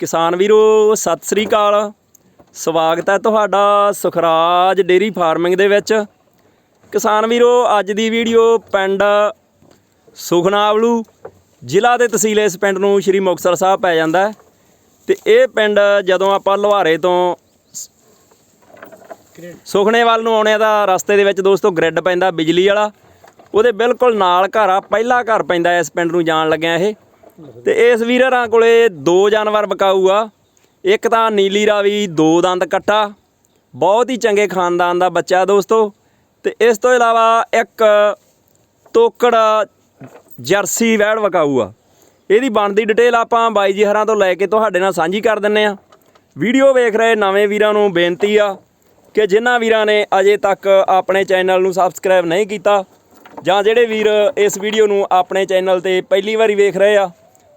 ਕਿਸਾਨ ਵੀਰੋ, ਸਤਿ ਸ੍ਰੀ ਅਕਾਲ। ਸਵਾਗਤ ਹੈ ਤੁਹਾਡਾ ਸੁਖਰਾਜ ਡੇਰੀ ਫਾਰਮਿੰਗ ਦੇ ਵਿੱਚ। ਕਿਸਾਨ ਵੀਰੋ, ਅੱਜ ਦੀ ਵੀਡੀਓ ਪਿੰਡ ਸੁਖਨਾਵਲੂ ਜ਼ਿਲ੍ਹਾ ਦੇ ਤਹਿਸੀਲ ਇਸ ਪਿੰਡ ਨੂੰ ਸ਼੍ਰੀ ਮੁਕਤਸਰ ਸਾਹਿਬ ਪੈ ਜਾਂਦਾ ਹੈ। ਤੇ ਇਹ ਪਿੰਡ ਜਦੋਂ ਆਪਾਂ ਲੁਹਾਰੇ ਤੋਂ ਸੁਖਨੇ ਵੱਲ ਨੂੰ ਆਉਣੇ ਦਾ ਰਸਤੇ ਦੇ ਵਿੱਚ ਦੋਸਤੋ ਗ੍ਰਿਡ ਪੈਂਦਾ ਬਿਜਲੀ ਵਾਲਾ। ਉਹਦੇ ਬਿਲਕੁਲ ਨਾਲ ਘਰ ਆ, ਪਹਿਲਾ ਘਰ ਪੈਂਦਾ ਇਸ ਪਿੰਡ ਨੂੰ ਜਾਣ ਲੱਗਿਆ ਇਹ। ਤੇ ਇਸ ਵੀਰਾਂ ਕੋਲੇ ਦੋ ਜਾਨਵਰ ਬਕਾਊ ਆ ਇੱਕ ਤਾਂ ਨੀਲੀ ਰਾਵੀ, ਦੋ ਦੰਦ ਕੱਟਾ ਬਹੁਤ ਹੀ ਚੰਗੇ ਖਾਨਦਾਨ ਦਾ ਬੱਚਾ ਦੋਸਤੋ। ਤੇ ਇਸ ਤੋਂ ਇਲਾਵਾ ਇੱਕ ਤੋਕੜ ਜਰਸੀ ਵੈੜ ਵਕਾਊ ਆ ਇਹਦੀ ਬਣਦੀ ਡਿਟੇਲ ਆਪਾਂ ਬਾਈ ਜੀ ਹਰਾਂ ਤੋਂ ਲੈ ਕੇ ਤੁਹਾਡੇ ਨਾਲ ਸਾਂਝੀ ਕਰ ਦਿੰਨੇ ਆ। ਵੀਡੀਓ ਵੇਖ ਰਹੇ ਨਵੇਂ ਵੀਰਾਂ ਨੂੰ ਬੇਨਤੀ ਆ ਕਿ ਜਿਨ੍ਹਾਂ ਵੀਰਾਂ ਨੇ ਅਜੇ ਤੱਕ ਆਪਣੇ ਚੈਨਲ ਨੂੰ ਸਬਸਕ੍ਰਾਈਬ ਨਹੀਂ ਕੀਤਾ ਜਾਂ ਜਿਹੜੇ ਵੀਰ ਇਸ ਵੀਡੀਓ ਨੂੰ ਆਪਣੇ ਚੈਨਲ ਤੇ ਪਹਿਲੀ ਵਾਰੀ ਵੇਖ ਰਹੇ ਆ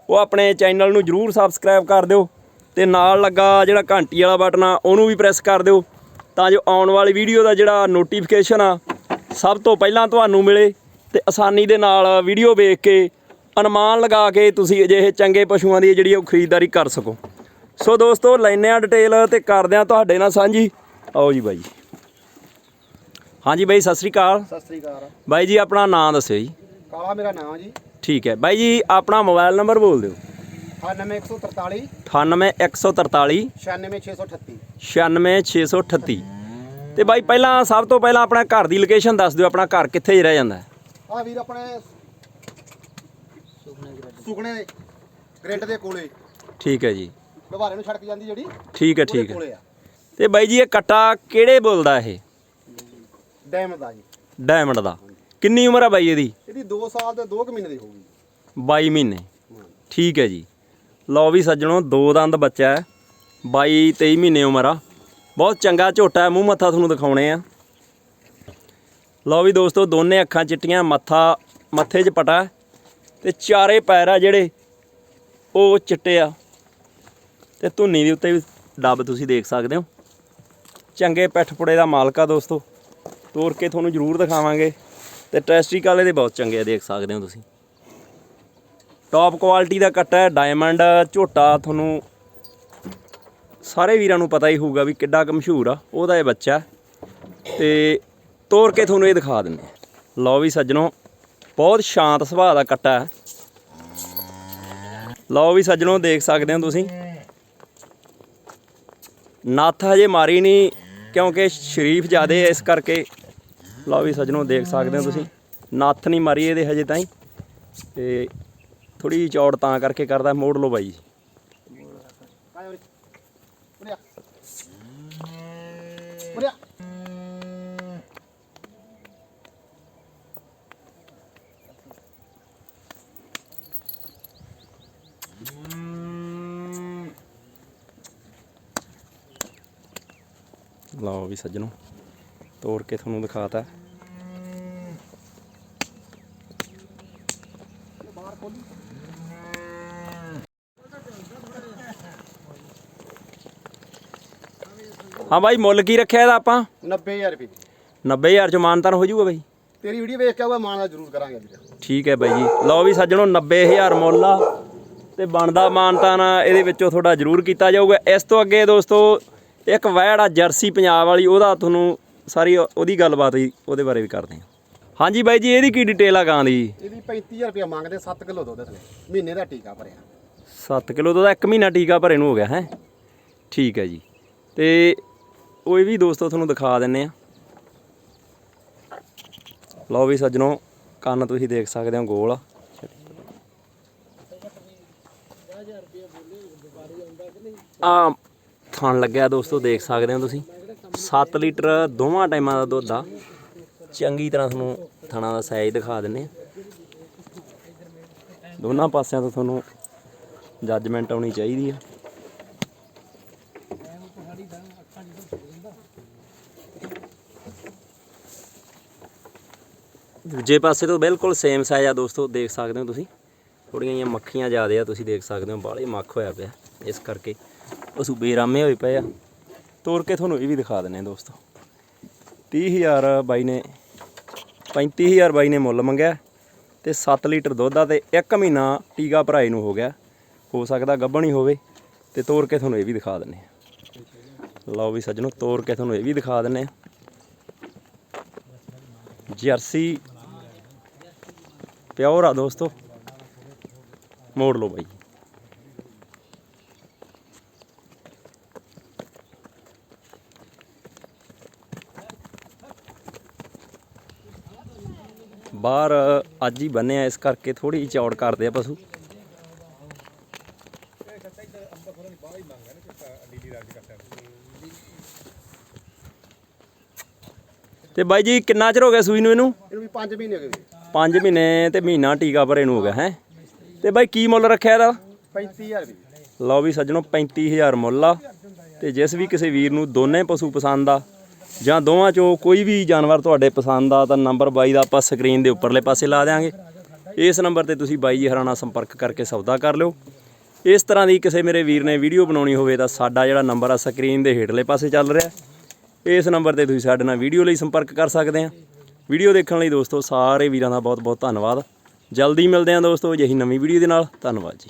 ਉਹ ਆਪਣੇ ਚੈਨਲ ਨੂੰ ਜਰੂਰ ਸਬਸਕ੍ਰਾਈਬ ਕਰ ਦਿਓ ਤੇ ਨਾਲ ਲੱਗਾ ਜਿਹੜਾ ਘੰਟੀ ਵਾਲਾ ਬਟਨ ਆ ਉਹਨੂੰ ਵੀ ਪ੍ਰੈਸ ਕਰ ਦਿਓ ਤਾਂ ਜੋ ਆਉਣ ਵਾਲੀ ਵੀਡੀਓ ਦਾ ਜਿਹੜਾ ਨੋਟੀਫਿਕੇਸ਼ਨ ਆ ਸਭ ਤੋਂ ਪਹਿਲਾਂ ਤੁਹਾਨੂੰ ਮਿਲੇ ਤੇ ਆਸਾਨੀ ਦੇ ਨਾਲ ਵੀਡੀਓ ਵੇਖ ਕੇ ਅਨੁਮਾਨ ਲਗਾ ਕੇ ਤੁਸੀਂ ਅਜਿਹੇ ਚੰਗੇ ਪਸ਼ੂਆਂ ਦੀ ਜਿਹੜੀ ਉਹ ਖਰੀਦਦਾਰੀ ਕਰ ਸਕੋ। ਸੋ ਦੋਸਤੋ ਲੈਨੇ ਆ ਡਿਟੇਲ ਤੇ ਕਰਦੇ ਆ ਤੁਹਾਡੇ ਨਾਲ ਸਾਂਝੀ। ਆਓ ਜੀ ਬਾਈ। ਹਾਂਜੀ ਬਾਈ ਸਤਿ ਸ੍ਰੀ ਅਕਾਲ। ਸਤਿ ਸ੍ਰੀ ਅਕਾਲ। ਬਾਈ ਜੀ ਆਪਣਾ ਨਾਮ ਦੱਸਿਓ ਜੀ। ਕਾਲਾ ਮੇਰਾ ਨਾਮ ਜੀ। ਠੀਕ ਹੈ। ਬਾਈ ਜੀ ਆਪਣਾ ਮੋਬਾਈਲ ਨੰਬਰ ਬੋਲ ਦਿਓ। 98143 98143 96638 96638 ਤੇ ਬਾਈ ਪਹਿਲਾਂ ਸਭ ਤੋਂ ਪਹਿਲਾਂ ਆਪਣਾ ਘਰ ਦੀ ਲੋਕੇਸ਼ਨ ਦੱਸ ਦਿਓ ਆਪਣਾ ਘਰ ਕਿੱਥੇ ਰਹਿ ਜਾਂਦਾ ਹੈ। ਆ ਵੀਰ ਆਪਣੇ ਸੁਖਣੇ ਗ੍ਰਿਡ ਦੇ ਕੋਲੇ। ਠੀਕ ਹੈ ਜੀ। ਲੁਹਾਰੇ ਨੂੰ ਛੜਕ ਜਾਂਦੀ ਜਿਹੜੀ। ਠੀਕ ਹੈ ਠੀਕ ਹੈ। ਤੇ ਬਾਈ ਜੀ ਇਹ ਕੱਟਾ ਕਿਹੜੇ ਬੋਲਦਾ ਇਹ? ਡੈਮ ਦਾ ਜੀ। ਡਾਇਮੰਡ ਦਾ। ਕਿੰਨੀ ਉਮਰ ਆ ਬਾਈ ਇਹਦੀ? ਇਹਦੀ 2 ਸਾਲ ਤੇ 2 ਮਹੀਨੇ ਦੀ ਹੋਊਗੀ। 22 ਮਹੀਨੇ। ਠੀਕ ਹੈ ਜੀ। ਲਓ ਵੀ ਸੱਜਣੋ ਦੋ ਦੰਦ ਬੱਚਾ ਹੈ। 22 23 ਮਹੀਨੇ ਉਮਰ ਆ। ਬਹੁਤ ਚੰਗਾ ਝੋਟਾ ਹੈ। ਮੂੰਹ ਮੱਥਾ ਤੁਹਾਨੂੰ ਦਿਖਾਉਣੇ ਆ। ਲਓ ਵੀ ਦੋਸਤੋ ਦੋਨੇ ਅੱਖਾਂ ਚਿੱਟੀਆਂ ਮੱਥਾ ਮੱਥੇ 'ਚ ਪਟਾ ਤੇ ਚਾਰੇ ਪੈਰ ਆ ਜਿਹੜੇ ਉਹ ਚਿੱਟੇ ਆ। ਤੇ ਧੁੰਨੀ ਦੇ ਉੱਤੇ ਵੀ ਡੱਬ ਤੁਸੀਂ ਦੇਖ ਸਕਦੇ ਹੋ। ਚੰਗੇ ਪਿੱਠਪੁੜੇ ਦਾ ਮਾਲਕ ਆ ਦੋਸਤੋ। ਤੋਰ ਕੇ ਤੁਹਾਨੂੰ ਜ਼ਰੂਰ ਦਿਖਾਵਾਂਗੇ। ਤੇ ਟੈਸਟੀਕਲ ਇਹਦੇ ਬਹੁਤ ਚੰਗੇ ਆ, ਦੇਖ ਸਕਦੇ ਹੋ ਤੁਸੀਂ। ਟੌਪ ਕੁਆਲਿਟੀ ਦਾ ਕੱਟਾ ਹੈ ਡਾਇਮੰਡ ਝੋਟਾ, ਤੁਹਾਨੂੰ ਸਾਰੇ ਵੀਰਾਂ ਨੂੰ ਪਤਾ ਹੀ ਹੋਊਗਾ ਵੀ ਕਿੱਡਾ ਕੁ ਮਸ਼ਹੂਰ ਆ, ਉਹਦਾ ਇਹ ਬੱਚਾ ਹੈ। ਤੇ ਤੋੜ ਕੇ ਤੁਹਾਨੂੰ ਇਹ ਦਿਖਾ ਦਿੰਦੇ ਲਓ ਵੀ ਸੱਜਣੋ, ਬਹੁਤ ਸ਼ਾਂਤ ਸੁਭਾਅ ਦਾ ਕੱਟਾ ਹੈ। ਲਓ ਵੀ ਸੱਜਣੋ, ਦੇਖ ਸਕਦੇ ਹੋ ਤੁਸੀਂ। ਨੱਥ ਹਜੇ ਮਾਰੀ ਨਹੀਂ, ਕਿਉਂਕਿ ਸ਼ਰੀਫ ਜ਼ਿਆਦੇ ਇਸ ਕਰਕੇ। ਲਓ ਵੀ ਸੱਜਣੋ ਦੇਖ ਸਕਦੇ ਹੋ ਤੁਸੀਂ। ਨੱਥ ਨਹੀਂ ਮਾਰੀ ਇਹਦੇ ਹਜੇ ਤਾਈਂ। ਤੇ ਥੋੜੀ ਜਿਹੀ ਚੌੜ ਤਾਂ ਕਰਕੇ ਕਰਦਾ ਮੋੜ ਲਓ ਬਾਈ। ਲਓ ਵੀ ਸੱਜਣੋ। ਤੋੜ ਕੇ ਤੁਹਾਨੂੰ ਦਿਖਾਤਾ। ਹਾਂ ਬਾਈ ਮੁੱਲ ਕੀ ਰੱਖਿਆ ਇਹਦਾ ਆਪਾਂ? 90000 ਰੁਪਏ। ਦੀ 90000 ਚ ਮਾਨਤਾਨ ਹੋ ਜਾਊਗਾ ਬਾਈ? ਤੇਰੀ ਵੀਡੀਓ ਵੇਖ ਕੇ ਆਊਗਾ ਮਾਨ ਦਾ ਜ਼ਰੂਰ ਕਰਾਂਗੇ ਵੀਰ ਠੀਕ ਹੈ ਬਾਈ ਜੀ। ਲਓ ਵੀ ਸੱਜਣੋ 90000 ਮੁੱਲ ਆ ਤੇ ਬਣਦਾ ਮਾਨਤਾਨ ਇਹਦੇ ਵਿੱਚੋਂ ਤੁਹਾਡਾ ਜ਼ਰੂਰ ਕੀਤਾ ਜਾਊਗਾ। ਇਸ ਤੋਂ ਅੱਗੇ ਦੋਸਤੋ ਇੱਕ ਵੈੜ ਆ ਜਰਸੀ ਪੰਜਾਬ ਵਾਲੀ ਉਹਦਾ ਤੁਹਾਨੂੰ ਸਾਰੀ ਉਹਦੀ ਗੱਲਬਾਤ ਹੀ ਉਹਦੇ ਬਾਰੇ ਵੀ ਕਰਦੇ ਹਾਂ। ਹਾਂਜੀ ਬਾਈ ਜੀ ਇਹਦੀ ਕੀ ਡਿਟੇਲ ਆ ਗਾਂ ਦੀ? ਇਹਦੀ 35000 ਰੁਪਏ ਮੰਗਦੇ 7 ਕਿਲੋ ਦੁੱਧ ਥਲੇ ਮਹੀਨੇ ਦਾ ਟੀਕਾ ਭਰਿਆ। 7 ਕਿਲੋ ਦਾ 1 ਮਹੀਨਾ ਟੀਕਾ ਭਰੇ ਨੂੰ ਹੋ ਗਿਆ ਹੈ? ਠੀਕ ਹੈ ਜੀ। ਤੇ ਉਹ ਵੀ ਦੋਸਤੋ ਤੁਹਾਨੂੰ ਦਿਖਾ ਦਿੰਨੇ ਆ। ਲਓ ਵੀ ਸੱਜਣੋ ਕੰਨ ਤੁਸੀਂ ਦੇਖ ਸਕਦੇ ਹੋ ਗੋਲ ਆ। ਆ ਥਣ ਲੱਗਿਆ ਦੋਸਤੋ ਦੇਖ ਸਕਦੇ ਹੋ ਤੁਸੀਂ। 7 ਲੀਟਰ ਦੋਵਾਂ ਟਾਈਮਾਂ ਦਾ ਦੁੱਧ ਆ। ਚੰਗੀ ਤਰ੍ਹਾਂ ਤੁਹਾਨੂੰ ਥਣਾ ਦਾ ਸਾਈਜ਼ ਦਿਖਾ ਦਿੰਨੇ ਆ ਦੋਨਾਂ ਪਾਸਿਆਂ ਤੋਂ ਤੁਹਾਨੂੰ ਜੱਜਮੈਂਟ ਆਉਣੀ ਚਾਹੀਦੀ ਆ। ਦੂਜੇ ਪਾਸੇ ਤੋਂ ਬਿਲਕੁਲ ਸੇਮ ਸਾਈਜ਼ ਆ ਦੋਸਤੋ, ਦੇਖ ਸਕਦੇ ਹੋ ਤੁਸੀਂ। ਥੋੜੀਆਂ ਜਿਹੀਆਂ ਮੱਖੀਆਂ ਜ਼ਿਆਦੇ ਆ, ਤੁਸੀਂ ਦੇਖ ਸਕਦੇ ਹੋ, ਬਾਹਲੇ ਮੱਖ ਹੋਇਆ ਪਿਆ। ਇਸ ਕਰਕੇ ਉਹ ਸੂਬੇ ਬੇਰਾਮੇ ਹੋਏ ਪਏ ਆ। ਤੋੜ ਕੇ ਤੁਹਾਨੂੰ ਇਹ ਵੀ ਦਿਖਾ ਦਿੰਨੇ ਆ ਦੋਸਤੋ। 30000 ਬਾਈ ਨੇ 35000 ਬਾਈ ਨੇ ਮੁੱਲ ਮੰਗਿਆ ਤੇ 7 ਲੀਟਰ ਦੁੱਧ ਆ ਤੇ 1 ਮਹੀਨਾ ਟੀਕਾ ਭਰਾਏ ਨੂੰ ਹੋ ਗਿਆ। ਹੋ ਸਕਦਾ ਗੱਭਣ ਹੀ ਹੋਵੇ ਤੇ ਤੋੜ ਕੇ ਤੁਹਾਨੂੰ ਇਹ ਵੀ ਦਿਖਾ ਦਿੰਨੇ ਆ ਲਓ ਵੀ ਸੱਜਣੋ ਤੋੜ ਕੇ ਤੁਹਾਨੂੰ ਇਹ ਵੀ ਦਿਖਾ ਦਿੰਨੇ ਆ ਜਰਸੀ ਪਿਓਰ ਆ ਦੋਸਤੋ। ਮੋੜ ਲਓ ਬਾਈ। ਬਾਹਰ ਅੱਜ ਹੀ ਬੰਨਿਆ ਇਸ ਕਰਕੇ ਥੋੜੀ ਜਿਹੀ ਚੌੜ ਕਰਦੇ ਆ ਪਸ਼ੂ। ਤੇ ਬਾਈ ਜੀ ਕਿੰਨਾ ਚਿਰ ਹੋ ਗਿਆ ਸੂਈ ਨੂੰ ਇਹਨੂੰ? ਇਹਨੂੰ ਵੀ 5 ਮਹੀਨੇ ਹੋ ਗਏ। ਵੀਰੇ 5 ਮਹੀਨੇ ਤੇ ਮਹੀਨਾ ਟੀਕਾ ਭਰੇ ਨੂੰ ਹੋ ਗਿਆ ਹੈ? ਤੇ ਬਾਈ ਕੀ ਮੁੱਲ ਰੱਖਿਆ ਇਹਦਾ? 35000 ਵੀਰੇ ਲਓ ਵੀ ਸੱਜਣੋ 35000 ਮੁੱਲ ਆ। ਤੇ ਜਿਸ ਵੀ ਕਿਸੇ ਵੀਰ ਨੂੰ ਦੋਨੇ ਪਸ਼ੂ ਪਸੰਦ ਆ ਜਾਂ ਦੋਵਾਂ ਚੋਂ ਕੋਈ ਵੀ ਜਾਨਵਰ ਤੁਹਾਡੇ ਪਸੰਦ ਆ, ਤਾਂ ਨੰਬਰ ਬਾਈ ਦਾ ਆਪਾਂ ਸਕਰੀਨ ਦੇ ਉੱਪਰਲੇ ਪਾਸੇ ਲਾ ਦਿਆਂਗੇ। ਇਸ ਨੰਬਰ ਤੇ ਤੁਸੀਂ ਬਾਈ ਜੀ ਹਰਾਂ ਨਾਲ ਸੰਪਰਕ ਕਰਕੇ ਸੌਦਾ ਕਰ ਲਿਓ। ਇਸ ਤਰ੍ਹਾਂ ਦੀ ਕਿਸੇ ਮੇਰੇ ਵੀਰ ਨੇ ਵੀਡੀਓ ਬਣਾਉਣੀ ਹੋਵੇ, ਤਾਂ ਸਾਡਾ ਜਿਹੜਾ ਨੰਬਰ ਆ ਸਕਰੀਨ ਦੇ ਹੇਠਲੇ ਪਾਸੇ ਚੱਲ ਰਿਹਾ। ਇਸ ਨੰਬਰ ਤੇ ਤੁਸੀਂ ਸਾਡੇ ਨਾਲ ਵੀਡੀਓ ਲਈ ਸੰਪਰਕ ਕਰ ਸਕਦੇ ਆ। ਵੀਡੀਓ ਦੇਖਣ ਲਈ ਦੋਸਤੋ, ਸਾਰੇ ਵੀਰਾਂ ਦਾ ਬਹੁਤ ਬਹੁਤ ਧੰਨਵਾਦ। ਜਲਦੀ ਮਿਲਦੇ ਹਾਂ ਦੋਸਤੋ, ਅਜਿਹੀ ਨਵੀਂ ਵੀਡੀਓ ਦੇ ਨਾਲ। ਧੰਨਵਾਦ ਜੀ।